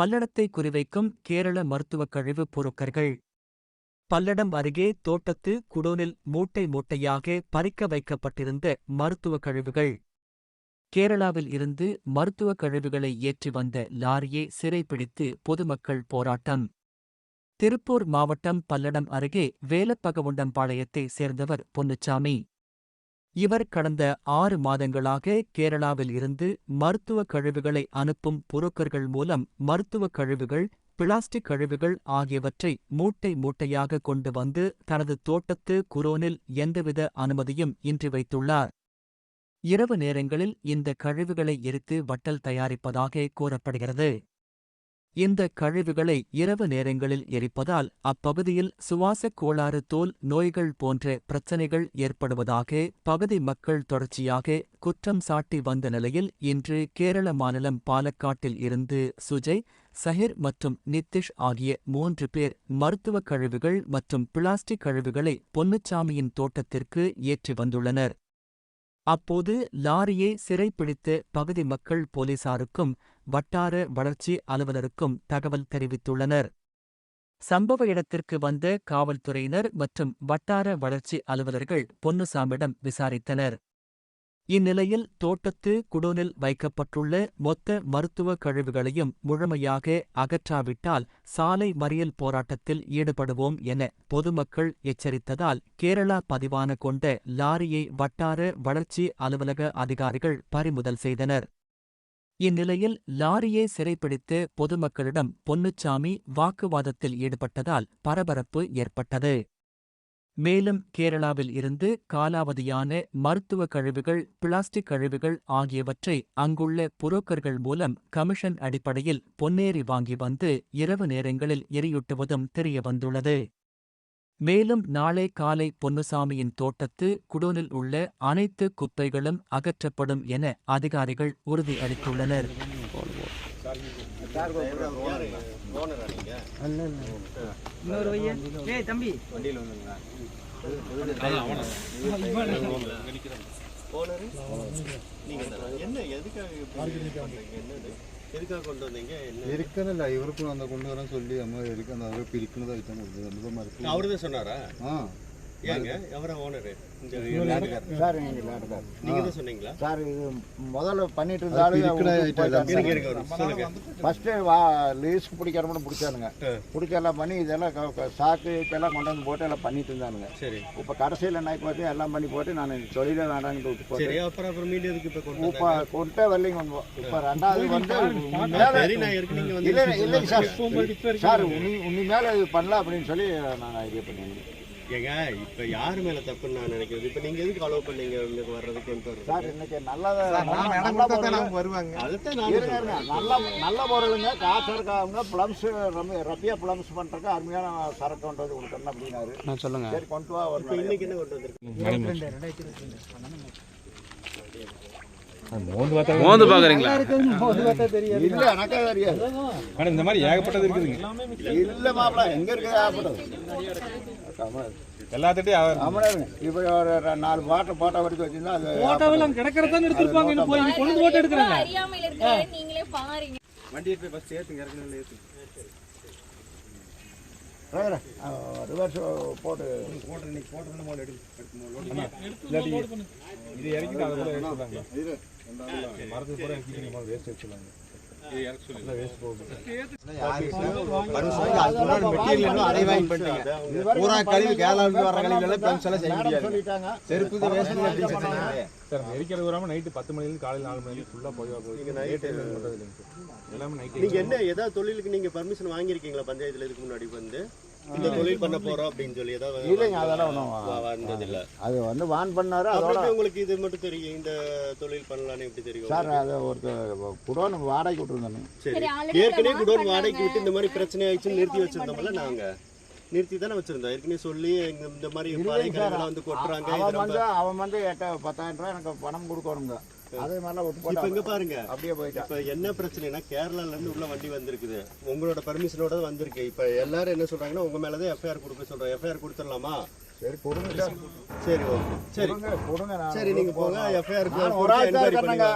பல்லடத்தை குறிவைக்கும் கேரள மருத்துவக் கழிவு பொருட்கள் பல்லடம் அருகே தோட்டத்து குடோனில் மூட்டை மூட்டையாக பறிக்க வைக்கப்பட்டிருந்த மருத்துவக் கழிவுகள். கேரளாவில் இருந்து மருத்துவக் கழிவுகளை ஏற்றி வந்த லாரியை சிறைப்பிடித்து பொதுமக்கள் போராட்டம். திருப்பூர் மாவட்டம் பல்லடம் அருகே வேலப்பகவுண்டம்பாளையத்தை சேர்ந்தவர் பொன்னுச்சாமி. இவர் கடந்த ஆறு மாதங்களாக கேரளாவில் இருந்து மருத்துவக் கழிவுகளை அனுப்பும் புரோக்கர்கள் மூலம் மருத்துவக் கழிவுகள் பிளாஸ்டிக் கழிவுகள் ஆகியவற்றை மூட்டை மூட்டையாக கொண்டு வந்து தனது தோட்டத்து குரோனில் எந்தவித அனுமதியும் இன்றி வைத்துள்ளார். இரவு நேரங்களில் இந்த கழிவுகளை எரித்து வட்டல் தயாரிப்பதாக கூறப்படுகிறது. இந்த கழிவுகளை இரவு நேரங்களில் எரிப்பதால் அப்பகுதியில் சுவாசக் கோளாறு தோல் நோய்கள் போன்ற பிரச்சனைகள் ஏற்படுவதாக பகுதி மக்கள் தொடர்ச்சியாக குற்றம் சாட்டி வந்த நிலையில் இன்று கேரள மாநிலம் பாலக்காட்டில் இருந்து சுஜய் சஹிர் மற்றும் நித்திஷ் ஆகிய மூன்று பேர் மருத்துவக் கழிவுகள் மற்றும் பிளாஸ்டிக் கழிவுகளை பொன்னுச்சாமியின் தோட்டத்திற்கு ஏற்றி வந்துள்ளனர். அப்போது லாரியை சிறைப்பிடித்த பகுதி மக்கள் போலீசாருக்கும் வட்டார வளர்ச்சி அலுவலருக்கும் தகவல் தெரிவித்துள்ளனர். சம்பவ இடத்திற்கு வந்த காவல்துறையினர் மற்றும் வட்டார வளர்ச்சி அலுவலர்கள் பொன்னுசாமிடம் விசாரித்தனர். இந்நிலையில் தோட்டத்து குடோனில் வைக்கப்பட்டுள்ள மொத்த மருத்துவ கழிவுகளையும் முழுமையாக அகற்றாவிட்டால் சாலை மறியல் போராட்டத்தில் ஈடுபடுவோம் என பொதுமக்கள் எச்சரித்ததால் கேரளா பதிவான கொண்ட லாரியை வட்டார வளர்ச்சி அலுவலக அதிகாரிகள் பறிமுதல் செய்தனர். இந்நிலையில் லாரியை சிறைப்பிடித்து பொதுமக்களிடம் பொன்னுச்சாமி வாக்குவாதத்தில் ஈடுபட்டதால் பரபரப்பு ஏற்பட்டது. மேலும் கேரளாவில் இருந்து காலாவதியான மருத்துவ கழிவுகள் பிளாஸ்டிக் கழிவுகள் ஆகியவற்றை அங்குள்ள புரோக்கர்கள் மூலம் கமிஷன் அடிப்படையில் பொன்னேறி வாங்கி வந்து இரவு நேரங்களில் எரியூட்டுவதும் தெரியவந்துள்ளது. மேலும் நாளை காலை பொன்னுசாமியின் தோட்டத்து குடோனில் உள்ள அனைத்து குப்பைகளும் அகற்றப்படும் என அதிகாரிகள் உறுதியளித்துள்ளனர் என்ன எதுக்காக எதுக்காக கொண்டு வந்தீங்க என்ன എരിക്കനല്ല ഇവർക്കും അന്ന് കൊണ്ടുവരാൻ ചൊല്ലി നമ്മൾ എരിക്കാൻ അവർ പിരിക്കുന്നതായിട്ടാണ് കൊടുത്തത് നമുക്ക് മരത്തിൽ அவருதான் சொன்னாரா ആ ஏங்க எவரா ஓனரு இந்த சார் இது முதல்ல பண்ணிட்டு சொல்லுங்க. ஃபர்ஸ்ட் வா லீஸ்க்கு பிடிக்கிறவங்க பிடிச்சானுங்க. பிடிச்செல்லாம் பண்ணி இதெல்லாம் சாக்கு இதெல்லாம் கொண்டு வந்து போட்டு எல்லாம் பண்ணிட்டு இருந்தானுங்க. சரி. இப்போ கடைசியில் என்ன போட்டு எல்லாம் பண்ணி போட்டு நான் தொழிலே வேண்டாம்னு விட்டு போட்டு. சரி அப்புறம் அப்புறம் மீண்டும் இப்ப கொண்டு இப்போ கொண்டே வரலைங்க இப்போ ரெண்டாவது வந்து மேலே சரி நான் இருக்கு நீங்க வந்து இல்லை இல்லைங்க சார். சார் உன்னி உன்னி மேலே இது பண்ணல அப்படின்னு சொல்லி நான் ஐடியா பண்ணியிருந்தேன். ஏங்க இப்ப யாரு மேல தப்புன்னு நான் நினைக்கிறது? இப்ப நீங்க எதுக்கு அலோவ் பண்ணீங்க உங்களுக்கு வர்றதுக்கு வர்றது சார் இன்னைக்கு நல்லத நல்ல வருவாங்க. அதுதான் நல்ல நல்ல பொருளுங்க காசு இருக்காங்க ப்ளம்ஸ் ரொம்ப ரப்பியா ப்ளம்ஸ் பண்ணுறதுக்கு அருமையான சரக்கு கொண்டு வந்து கொடுக்கணும் அப்படின்னாரு. நான் சொல்லுங்க. சரி கொண்டு வா நாளைக்கு. இன்னைக்கு என்ன கொண்டு வந்திருக்கு? மோந்து பாக்குறீங்களா இல்ல எனக்கே தெரியாது. இந்த மாதிரி ஏகப்பட்டது இருக்குதுங்க. இல்ல மாப்பிள எங்க இருக்கு ஏகப்பட்டது? எல்லாத்திட்டையும் ஆமாடா இருங்க இப்போ ஒரு நாலு பாட்டை போட்டோ வரைக்கும் வச்சிருந்தா அது போட்டோவெல்லாம் கிடக்கிறதான் எடுத்துருப்பாங்க. இன்னும் போய் கொண்டு வந்து போட்டோ எடுக்கிறாங்க. அறியாமையில இருக்க நீங்களே பாருங்க. டிரைவரே, ஆ, ரிவர்ஸ் போட்டு. இது இறக்கி அதை கூட எடுத்து சொல்றாங்க மரத்துக்கு கூட வேஸ்ட் போகுது பூரா கழிவு கேரளாவுக்கு வர செய்ய முடியாது. சார் எரிக்கிறது நைட்டு பத்து மணிலேருந்து காலையில் நாலு மணி ஃபுல்லாக போய் போய் நைட் பண்ணுறது இல்லைங்க சார் எல்லாமே நீங்க என்ன ஏதாவது தொழிலுக்கு நீங்க பர்மிஷன் வாங்கியிருக்கீங்களா பஞ்சாயத்துல இதுக்கு முன்னாடி வந்து இந்த தொழில் பண்ண போறோம் அப்படின்னு சொல்லி ஏதாவது இல்லைங்க அதெல்லாம் ஒன்றும் வ- வந்தது இல்ல அது வந்து வான் பண்ணாரு அதோட உங்களுக்கு இது மட்டும் தெரியும்? இந்த தொழில் பண்ணலாம்னு எப்படி தெரியும் சார் அது ஒரு குடோன் வாடகைக்கு விட்டுருந்தானு சரி. ஏற்கனவே குடோன். வாடகைக்கு விட்டு இந்த மாதிரி பிரச்சனை ஆயிடுச்சுன்னு நிறுத்தி வச்சிருந்தோம்ல நாங்க? நிறுத்தி தானே வச்சிருந்தோம். ஏற்கனவே சொல்லி இந்த மாதிரி வந்து கொட்டுறாங்க அவன் வந்து அவன் வந்து எட்ட பத்தாயிரம் ரூபாய் எனக்கு பணம் கொடுக்கணுங்க. அதே மாதிரிலாம் விட்டு இப்ப இங்க போட்டு பாருங்க. அப்படியே போயிட்டான் இப்ப என்ன பிரச்சனைனா கேரளால இருந்து உள்ள வண்டி வந்திருக்குது. உங்களோட பர்மிஷனோட வந்திருக்கு. இப்ப எல்லாரும் என்ன சொல்றாங்கன்னா உங்க மேலதான் எஃப்ஐஆர் கொடுக்க சொல்றோம் எஃப்ஐஆர் கொடுத்துடலாமா? சரி கொடுங்க சார் ஓகே. சரி. கொடுங்க சரி நீங்க போங்க எஃப்ஐஆர் ஒரு ஆள் தான் இருக்கேனுங்க.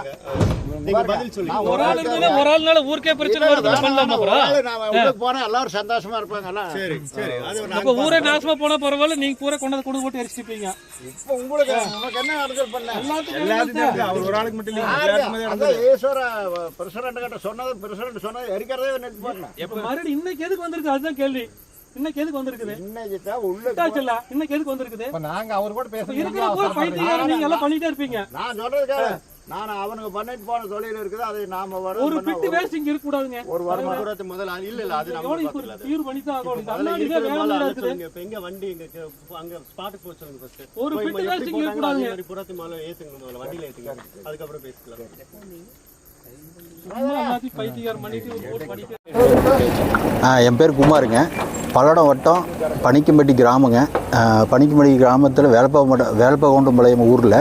நீங்க பதில் சொல்லுங்க நான் ஒரு ஆள் இருந்தா ஒரு ஆள்னால ஊருக்கே பிரச்சனை வருது. பண்ணலாமா அப்புறம்? நான் உள்ளுக்கு போனா எல்லாரும் சந்தோஷமா இருப்பாங்க சரி சரி. அது அப்ப ஊரே நாசமா போனா பரவாயில்ல நீங்க பூரா கொண்டு கொண்டு போட்டு எரிச்சிப்பீங்க இப்போ உங்களுக்கு உனக்கு என்ன அரசியல் பண்ண? எல்லாத்துக்கும் அவர் ஒரு ஆளுக்கு மட்டும் யாருங்க? அதான் ஈஸ்வர பிரசிடண்ட் கிட்ட சொன்னது பிரசிடண்ட் சொன்னது எரிக்கிறதே நிறுத்தி போடணும் இப்ப மறுபடியும் இன்னைக்கு எதுக்கு வந்திருக்கு? அதுதான் கேள்வி. இன்னைக்கு எதுக்கு வந்திருக்குது? இன்னைக்கு தான் உள்ள இன்னைக்கு எதுக்கு வந்திருக்குது? இப்ப நாங்க அவர் கூட இருக்கிற எல்லாம் பண்ணிட்டே இருப்பீங்க. நான் சொல்றது கேளு. நான் அவனுக்கு பண்ணிட்டு போன தொழில் இருக்குது அதை நாம வர ஒரு பிட்டு வேஸ்ட் இங்க இருக்க கூடாதுங்க ஒரு வாரம் தூரத்து முதல்ல இல்ல இல்ல அது நம்ம பண்ணி தான் வேலை இருக்குது. இப்ப எங்க வண்டி இங்க அங்க ஸ்பாட்டுக்கு சொல்லுங்க. ஒரு பிட்டு வேஸ்ட் இங்க இருக்க கூடாதுங்க மாதிரி புறத்து மேல ஏத்துங்க முதல்ல வண்டியில ஏத்துங்க. பேசிக்கலாம். ஒரு போட்டு பண்ணிட்டு. ஆ, என் பேர் குமாருங்க. பல்லடம் வட்டம் பனிக்கம்பட்டி கிராமங்க பனிக்கம்பட்டி கிராமத்தில் வேலப்பா மட்ட வேலப்பகவுண்டம்பாளையம் ஊரில்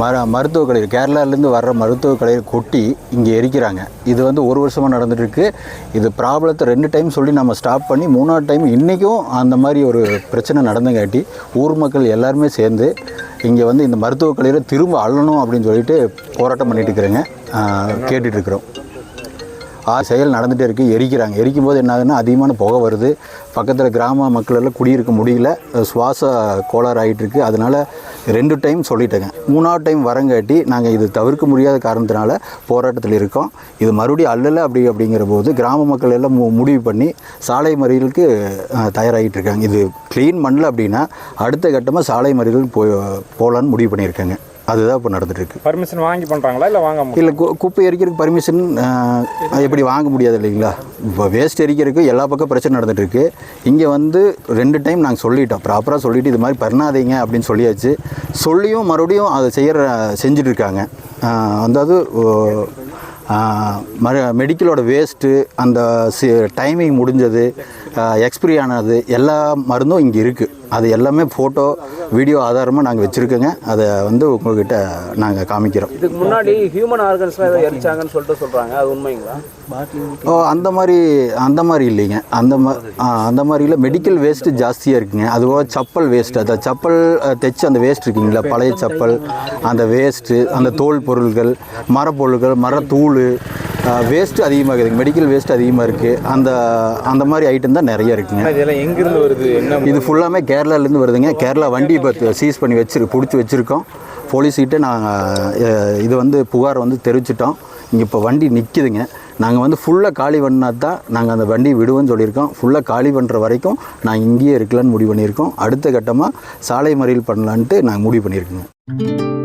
மர மருத்துவக் கலைஞர் கேரளாலேருந்து வர்ற மருத்துவக் கலைஞர் கொட்டி இங்கே எரிக்கிறாங்க. இது வந்து ஒரு வருஷமாக நடந்துட்டுருக்கு. இது ப்ராப்ளத்தை ரெண்டு டைம் சொல்லி நம்ம ஸ்டாப் பண்ணி மூணாவது டைம் இன்றைக்கும் அந்த மாதிரி ஒரு பிரச்சனை நடந்தங்காட்டி ஊர் மக்கள் எல்லாருமே சேர்ந்து இங்கே வந்து இந்த மருத்துவக் கலையில் திரும்ப அள்ளணும் அப்படின்னு சொல்லிட்டு போராட்டம் பண்ணிட்டு இருக்கிறேங்க கேட்டுட்ருக்குறோம் ஆ செயல் நடந்துகிட்டே இருக்குது எரிக்கிறாங்க. எரிக்கும் போது என்ன ஆகுதுன்னா அதிகமான புகை வருது. பக்கத்தில் கிராம மக்கள் எல்லாம் குடியிருக்க முடியல. சுவாச கோளாறு ஆகிட்டுருக்கு அதனால் ரெண்டு டைம் சொல்லிட்டேங்க. மூணாவது டைம் வரங்காட்டி நாங்கள் இது தவிர்க்க முடியாத காரணத்தினால போராட்டத்தில் இருக்கோம். இது மறுபடியும் அல்லலை அப்படி அப்படிங்கிற போது கிராம மக்கள் எல்லாம் மு- முடிவு பண்ணி சாலை மறியலுக்கு தயாராகிட்டு இருக்காங்க இது க்ளீன் பண்ணல அப்படின்னா அடுத்த கட்டமாக சாலை மறியலுக்கு போய் போகலான்னு முடிவு பண்ணியிருக்காங்க. அதுதான் இப்போ நடந்துட்டு இருக்கு பர்மிஷன் வாங்கி பண்றாங்களா இல்ல வாங்க இல்லை கு குப்பை எரிக்கிறதுக்கு பர்மிஷன் எப்படி வாங்க முடியாது இல்லைங்களா? இப்போ வேஸ்ட் எரிக்கிறதுக்கு எல்லா பக்கம் பிரச்சனை நடந்துட்டு இருக்கு இங்கே வந்து ரெண்டு டைம் நாங்கள் சொல்லிட்டோம். ப்ராப்பராக சொல்லிட்டு இது மாதிரி பண்ணாதீங்க அப்படின்னு சொல்லியாச்சு. சொல்லியும் மறுபடியும் அதை செய்கிற செஞ்சுட்டு இருக்காங்க ஆஹ் அதாவது மெடிக்கலோட வேஸ்ட்டு அந்த டைமிங் முடிஞ்சது எக்ஸ்பிரி ஆனது எல்லா மருந்தும் இங்கே இருக்குது அது எல்லாமே ஃபோட்டோ வீடியோ ஆதாரமாக நாங்கள் வச்சுருக்கோங்க. அதை வந்து உங்கள்கிட்ட நாங்கள் காமிக்கிறோம். இதுக்கு முன்னாடி ஹியூமன் ஆர்கன்ஸ்லாம் ஏதோ எரிச்சாங்கன்னு சொல்லிட்டு சொல்றாங்க. அது உண்மைங்களா? ஓ அந்த மாதிரி அந்த மாதிரி இல்லைங்க. அந்த மா ஆ, அந்த மாதிரி இல்லை. மெடிக்கல் வேஸ்ட்டு ஜாஸ்தியாக இருக்குங்க. அதுபோக சப்பல் வேஸ்ட் அந்த சப்பல் தைச்சு அந்த வேஸ்ட் இருக்குங்களா? பழைய சப்பல் அந்த வேஸ்ட்டு அந்த தோல் பொருள்கள் மரப்பொருள்கள் மரத்தூள் வேஸ்ட்டு அதிகமாக இருக்குதுங்க மெடிக்கல் வேஸ்ட் அதிகமாக இருக்குது அந்த அந்த மாதிரி ஐட்டம் தான் நிறைய இருக்குங்க. இதெல்லாம் எங்க இருந்து வருது? என்ன இது ஃபுல்லாமே கேரளாலேருந்து வருதுங்க. கேரளா வண்டி இப்போ சீஸ் பண்ணி வச்சிரு பிடிச்சி வச்சுருக்கோம். போலீஸ்கிட்ட நாங்கள் இது வந்து புகார் வந்து தெரிவிச்சிட்டோம். இங்கே இப்போ வண்டி நிற்கிதுங்க நாங்கள் வந்து ஃபுல்லாக காலி பண்ணா தான் நாங்கள் அந்த வண்டி விடுவோம்னு சொல்லியிருக்கோம். ஃபுல்லாக காலி பண்ணுற வரைக்கும் நான் இங்கேயே இருக்கலான்னு முடிவு பண்ணியிருக்கோம். அடுத்த கட்டமாக சாலை மறியல் பண்ணலான்ட்டு நாங்கள் முடிவு பண்ணியிருக்கோங்க.